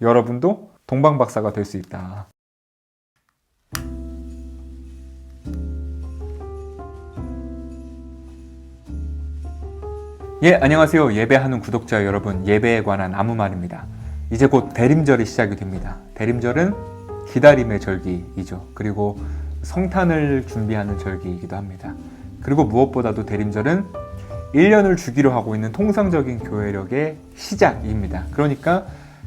여러분도 동방박사가 될 수 있다. 예, 안녕하세요. 예배하는 구독자 여러분. 예배에 관한 아무 말입니다. 이제 곧 대림절이 시작이 됩니다. 대림절은 기다림의 절기이죠. 그리고 성탄을 준비하는 절기이기도 합니다. 그리고 무엇보다도 대림절은 1년을 주기로 하고 있는 통상적인 교회력의 시작입니다. 그러니까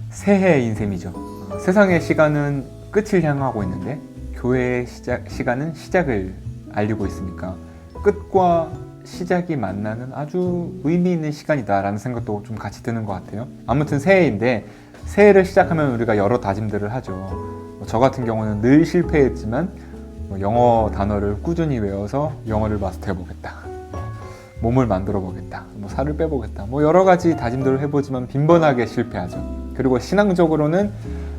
새해인 셈이죠. 세상의 시간은 끝을 향하고 있는데 교회의 시작, 시간은 시작을 알리고 있으니까 끝과 시작이 만나는 아주 의미 있는 시간이다라는 생각도 좀 같이 드는 것 같아요. 아무튼 새해인데 새해를 시작하면 우리가 여러 다짐들을 하죠. 뭐저 같은 경우는 늘 실패했지만 뭐 영어 단어를 꾸준히 외워서 영어를 마스터해 보겠다. 몸을 만들어 보겠다. 뭐 살을 빼 보겠다. 뭐 여러 가지 다짐들을 해보지만 빈번하게 실패하죠. 그리고 신앙적으로는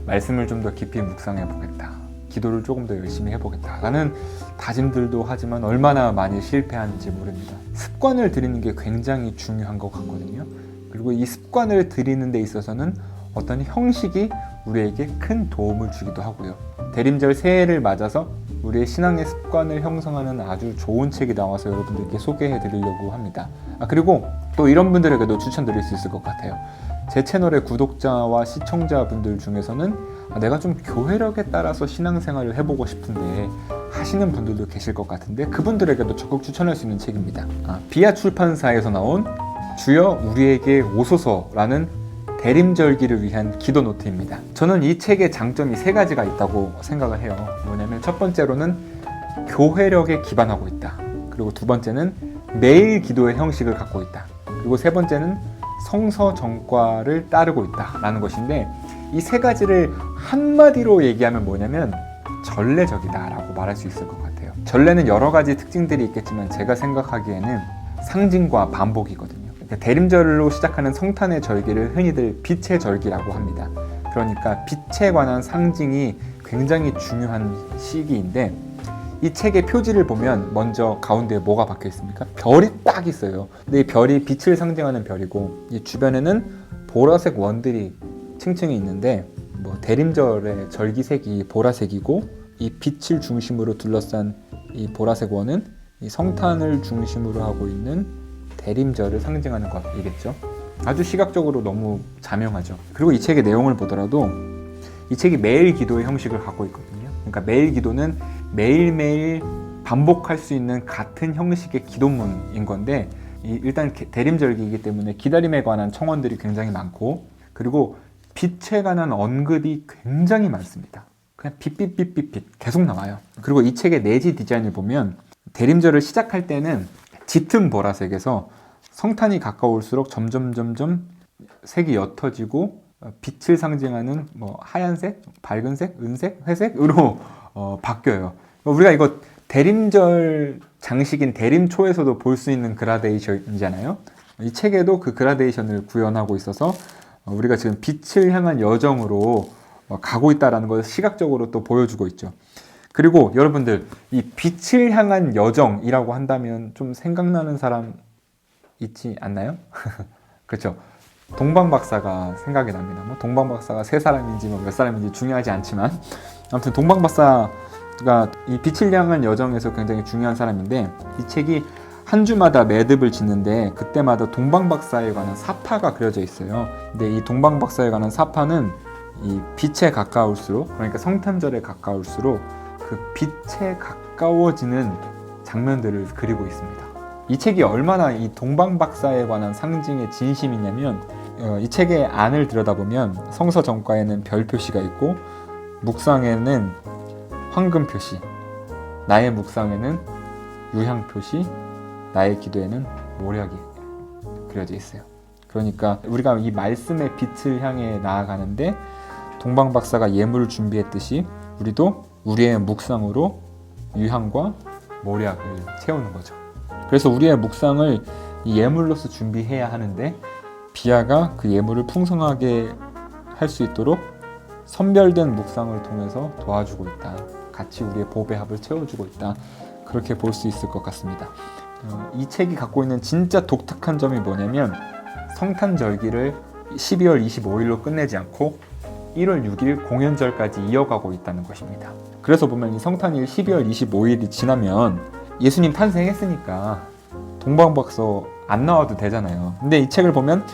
말씀을 좀 더 깊이 묵상해 보겠다. 기도를 조금 더 열심히 해보겠다. 라는 다짐들도 하지만 얼마나 많이 실패하는지 모릅니다. 습관을 들이는 게 굉장히 중요한 것 같거든요. 그리고 이 습관을 들이는 데 있어서는 어떤 형식이 우리에게 큰 도움을 주기도 하고요. 대림절 새해를 맞아서 우리의 신앙의 습관을 형성하는 아주 좋은 책이 나와서 여러분들께 소개해 드리려고 합니다. 아, 그리고 또 이런 분들에게도 추천드릴 수 있을 것 같아요. 제 채널의 구독자와 시청자분들 중에서는 아, 내가 좀 교회력에 따라서 신앙생활을 해보고 싶은데 하시는 분들도 계실 것 같은데 그분들에게도 적극 추천할 수 있는 책입니다. 아, 비아 출판사에서 나온 주여 우리에게 오소서라는 대림절기를 위한 기도 노트입니다. 저는 이 책의 장점이 세 가지가 있다고 생각을 해요. 뭐냐면 첫 번째로는 교회력에 기반하고 있다. 그리고 두 번째는 매일 기도의 형식을 갖고 있다. 그리고 세 번째는 성서 정과를 따르고 있다라는 것인데 이 세 가지를 한마디로 얘기하면 뭐냐면 전례적이다라고 말할 수 있을 것 같아요. 전례는 여러 가지 특징들이 있겠지만 제가 생각하기에는 상징과 반복이거든요. 그러니까 대림절로 시작하는 성탄의 절기를 흔히들 빛의 절기라고 합니다. 그러니까 빛에 관한 상징이 굉장히 중요한 시기인데 이 책의 표지를 보면 먼저 가운데에 뭐가 박혀 있습니까? 별이 딱 있어요. 근데 이 별이 빛을 상징하는 별이고 이 주변에는 보라색 원들이 층층이 있는데 뭐 대림절의 절기색이 보라색이고 이 빛을 중심으로 둘러싼 이 보라색 원은 이 성탄을 중심으로 하고 있는 대림절을 상징하는 것이겠죠. 아주 시각적으로 너무 자명하죠. 그리고 이 책의 내용을 보더라도 이 책이 매일 기도의 형식을 갖고 있거든요. 그러니까 매일 기도는 매일매일 반복할 수 있는 같은 형식의 기도문인 건데 이 일단 게- 대림절기이기 때문에 기다림에 관한 청원들이 굉장히 많고 그리고 빛에 관한 언급이 굉장히 많습니다. 그냥 빛빛빛빛빛 계속 나와요. 그리고 이 책의 내지 디자인을 보면 대림절을 시작할 때는 짙은 보라색에서 성탄이 가까울수록 점점 점점 색이 옅어지고 어, 빛을 상징하는 뭐 하얀색, 밝은색, 은색, 회색으로 어, 바뀌어요. 우리가 이거 대림절 장식인 대림초에서도 볼 수 있는 그라데이션이잖아요. 이 책에도 그 그라데이션을 구현하고 있어서 어, 우리가 지금 빛을 향한 여정으로 어, 가고 있다라는 것을 시각적으로 또 보여주고 있죠. 그리고 여러분들 이 빛을 향한 여정이라고 한다면 좀 생각나는 사람 있지 않나요? 그렇죠. 동방 박사가 생각이 납니다. 뭐 동방 박사가 세 사람인지 뭐 몇 사람인지 중요하지 않지만 아무튼 동방 박사가 이 빛을 향한 여정에서 굉장히 중요한 사람인데 이 책이 한 주마다 매듭을 짓는데 그때마다 동방 박사에 관한 사파가 그려져 있어요. 근데 이 동방 박사에 관한 사파는 이 빛에 가까울수록 그러니까 성탄절에 가까울수록 그 빛에 가까워지는 장면들을 그리고 있습니다. 이 책이 얼마나 이 동방 박사에 관한 상징의 진심이냐면 어, 이 책의 안을 들여다보면 성서 정과에는 별 표시가 있고 묵상에는 황금 표시, 나의 묵상에는 유향 표시, 나의 기도에는 모략이 그려져 있어요. 그러니까 우리가 이 말씀의 빛을 향해 나아가는데 동방 박사가 예물을 준비했듯이 우리도 우리의 묵상으로 유향과 모략을 채우는 거죠. 그래서 우리의 묵상을 이 예물로서 준비해야 하는데 비아가 그 예물을 풍성하게 할 수 있도록 선별된 묵상을 통해서 도와주고 있다. 같이 우리의 보배 합을 채워주고 있다. 그렇게 볼 수 있을 것 같습니다. 어, 이 책이 갖고 있는 진짜 독특한 점이 뭐냐면 성탄절기를 12월 25일로 끝내지 않고 1월 6일 공연절까지 이어가고 있다는 것입니다. 그래서 보면 이 성탄일 12월 25일이 지나면 예수님 탄생했으니까 동방박사 안 나와도 되잖아요. 근데 이 책을 보면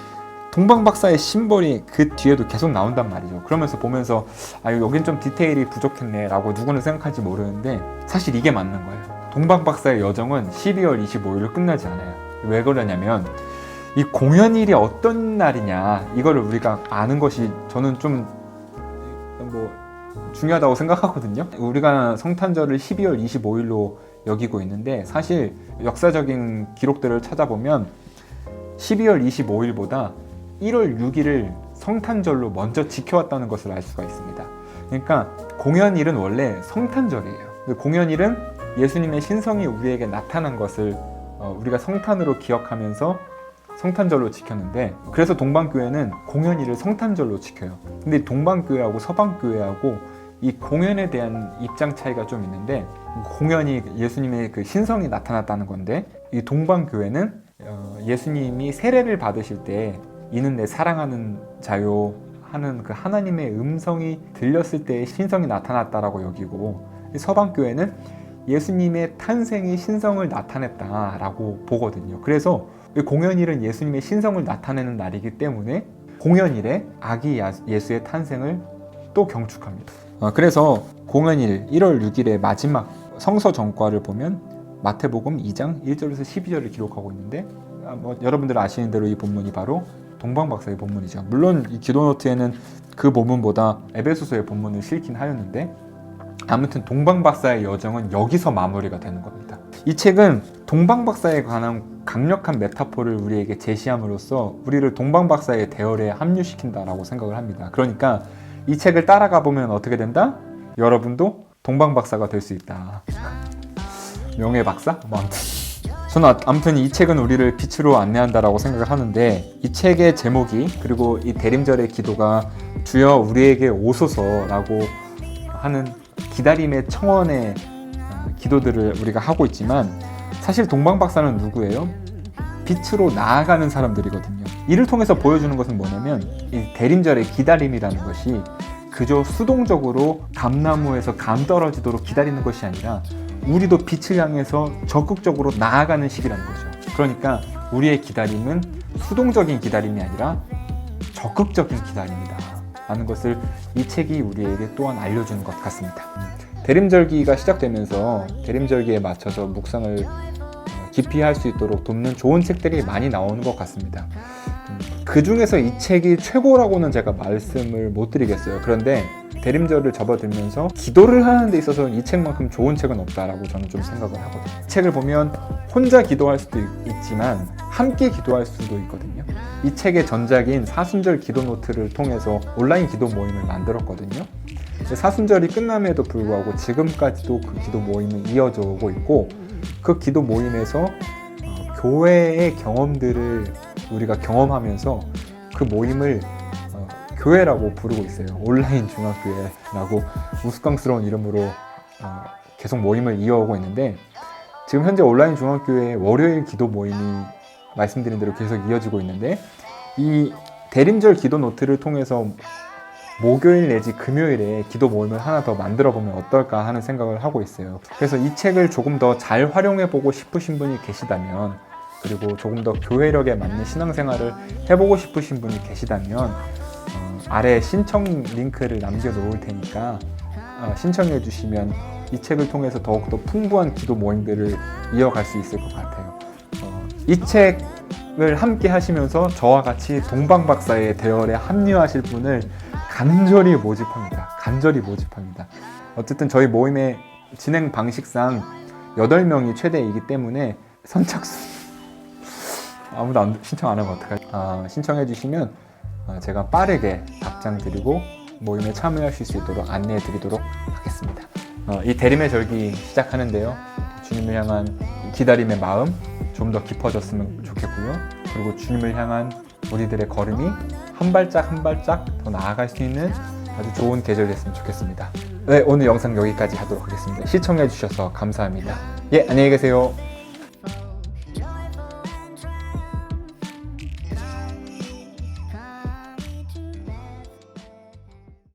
동방박사의 심벌이 그 뒤에도 계속 나온단 말이죠. 그러면서 보면서 아 여긴 좀 디테일이 부족했네라고 누구는 생각할지 모르는데 사실 이게 맞는 거예요. 동방박사의 여정은 12월 25일로 끝나지 않아요. 왜 그러냐면 이 공연일이 어떤 날이냐 이거를 우리가 아는 것이 저는 좀 뭐 중요하다고 생각하거든요. 우리가 성탄절을 12월 25일로 여기고 있는데 사실 역사적인 기록들을 찾아보면 12월 25일보다 1월 6일을 성탄절로 먼저 지켜왔다는 것을 알 수가 있습니다. 그러니까 공연일은 원래 성탄절이에요. 공연일은 예수님의 신성이 우리에게 나타난 것을 어, 우리가 성탄으로 기억하면서 성탄절로 지켰는데 그래서 동방교회는 공연일을 성탄절로 지켜요. 근데 동방교회하고 서방교회하고 이 공연에 대한 입장 차이가 좀 있는데 공연이 예수님의 그 신성이 나타났다는 건데 이 동방교회는 어, 예수님이 세례를 받으실 때 이는 내 사랑하는 자요 하는 그 하나님의 음성이 들렸을 때 신성이 나타났다라고 여기고 이 서방교회는 예수님의 탄생이 신성을 나타냈다라고 보거든요. 그래서 이 공연일은 예수님의 신성을 나타내는 날이기 때문에 공연일에 아기 야- 예수의 탄생을 또 경축합니다. 어, 그래서 공연일 1월 6일의 마지막 성서 전과를 보면 마태복음 2장 1절에서 12절을 기록하고 있는데 아, 뭐 여러분들 아시는 대로 이 본문이 바로 동방 박사의 본문이죠. 물론 이 기도노트에는 그 본문보다 에베소서의 본문을 실긴 하였는데 아무튼 동방 박사의 여정은 여기서 마무리가 되는 겁니다. 이 책은 동방 박사에 관한 강력한 메타포를 우리에게 제시함으로써 우리를 동방 박사의 대열에 합류시킨다라고 생각을 합니다. 그러니까 이 책을 따라가 보면 어떻게 된다? 여러분도 동방박사가 될 수 있다. 명예박사? 뭐 아무튼. 저는 아- 아무튼 이 책은 우리를 빛으로 안내한다라고 생각을 하는데 이 책의 제목이 그리고 이 대림절의 기도가 주여 우리에게 오소서라고 하는 기다림의 청원의 어, 기도들을 우리가 하고 있지만 사실 동방박사는 누구예요? 빛으로 나아가는 사람들이거든요. 이를 통해서 보여주는 것은 뭐냐면 이 대림절의 기다림이라는 것이 그저 수동적으로 감나무에서 감 떨어지도록 기다리는 것이 아니라 우리도 빛을 향해서 적극적으로 나아가는 시기라는 거죠. 그러니까 우리의 기다림은 수동적인 기다림이 아니라 적극적인 기다림이다. 라는 것을 이 책이 우리에게 또한 알려주는 것 같습니다. 대림절기가 시작되면서 대림절기에 맞춰서 묵상을 어, 깊이 할 수 있도록 돕는 좋은 책들이 많이 나오는 것 같습니다. 그 중에서 이 책이 최고라고는 제가 말씀을 못 드리겠어요. 그런데 대림절을 접어들면서 기도를 하는 데 있어서는 이 책만큼 좋은 책은 없다라고 저는 좀 생각을 하거든요. 이 책을 보면 혼자 기도할 수도 있- 있지만 함께 기도할 수도 있거든요. 이 책의 전작인 사순절 기도 노트를 통해서 온라인 기도 모임을 만들었거든요. 사순절이 끝남에도 불구하고 지금까지도 그 기도 모임은 이어져 오고 있고 그 기도 모임에서 어, 교회의 경험들을 우리가 경험하면서 그 모임을 어, 교회라고 부르고 있어요. 온라인 중학교회라고 우스꽝스러운 이름으로 어, 계속 모임을 이어오고 있는데 지금 현재 온라인 중학교회 월요일 기도 모임이 말씀드린 대로 계속 이어지고 있는데 이 대림절 기도 노트를 통해서 목요일 내지 금요일에 기도 모임을 하나 더 만들어 보면 어떨까 하는 생각을 하고 있어요. 그래서 이 책을 조금 더 잘 활용해 보고 싶으신 분이 계시다면 그리고 조금 더 교회력에 맞는 신앙생활을 해보고 싶으신 분이 계시다면 어, 아래 신청 링크를 남겨 놓을 테니까 어, 신청해 주시면 이 책을 통해서 더욱더 풍부한 기도 모임들을 이어갈 수 있을 것 같아요. 어, 이 책을 함께 하시면서 저와 같이 동방박사의 대열에 합류하실 분을 간절히 모집합니다. 간절히 모집합니다. 어쨌든 저희 모임의 진행 방식상 8명이 최대이기 때문에 선착순 아무도 안, 신청 안 하면 어떡하지? 아, 신청해 주시면 어, 제가 빠르게 답장 드리고 모임에 참여하실 수 있도록 안내해 드리도록 하겠습니다. 어, 이 대림의 절기 시작하는데요. 주님을 향한 기다림의 마음 좀 더 깊어졌으면 좋겠고요. 그리고 주님을 향한 우리들의 걸음이 한 발짝 한 발짝 더 나아갈 수 있는 아주 좋은 계절이 됐으면 좋겠습니다. 네, 오늘 영상 여기까지 하도록 하겠습니다. 시청해 주셔서 감사합니다. 예, 안녕히 계세요.